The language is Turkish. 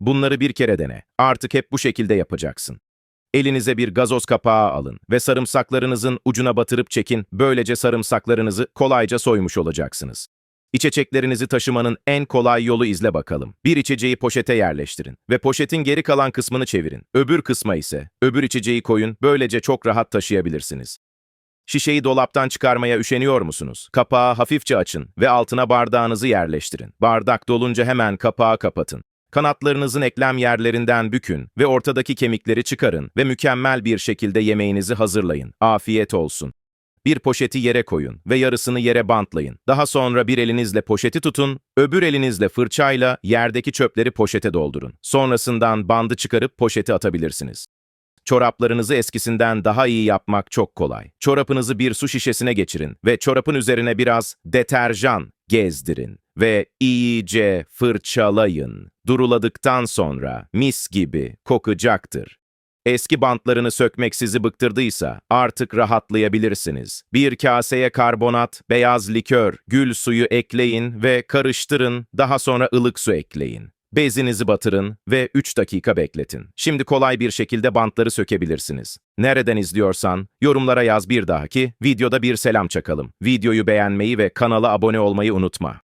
Bunları bir kere dene. Artık hep bu şekilde yapacaksın. Elinize bir gazoz kapağı alın ve sarımsaklarınızın ucuna batırıp çekin. Böylece sarımsaklarınızı kolayca soymuş olacaksınız. İçeceklerinizi taşımanın en kolay yolu izle bakalım. Bir içeceği poşete yerleştirin ve poşetin geri kalan kısmını çevirin. Öbür kısma ise öbür içeceği koyun. Böylece çok rahat taşıyabilirsiniz. Şişeyi dolaptan çıkarmaya üşeniyor musunuz? Kapağı hafifçe açın ve altına bardağınızı yerleştirin. Bardak dolunca hemen kapağı kapatın. Kanatlarınızın eklem yerlerinden bükün ve ortadaki kemikleri çıkarın ve mükemmel bir şekilde yemeğinizi hazırlayın. Afiyet olsun. Bir poşeti yere koyun ve yarısını yere bantlayın. Daha sonra bir elinizle poşeti tutun, öbür elinizle fırçayla yerdeki çöpleri poşete doldurun. Sonrasından bandı çıkarıp poşeti atabilirsiniz. Çoraplarınızı eskisinden daha iyi yapmak çok kolay. Çorapınızı bir su şişesine geçirin ve çorapın üzerine biraz deterjan gezdirin ve iyice fırçalayın. Duruladıktan sonra mis gibi kokacaktır. Eski bantlarını sökmek sizi bıktırdıysa artık rahatlayabilirsiniz. Bir kaseye karbonat, beyaz likör, gül suyu ekleyin ve karıştırın, daha sonra ılık su ekleyin. Bezinizi batırın ve 3 dakika bekletin. Şimdi kolay bir şekilde bantları sökebilirsiniz. Nereden izliyorsan yorumlara yaz bir dahaki videoda bir selam çakalım. Videoyu beğenmeyi ve kanala abone olmayı unutma.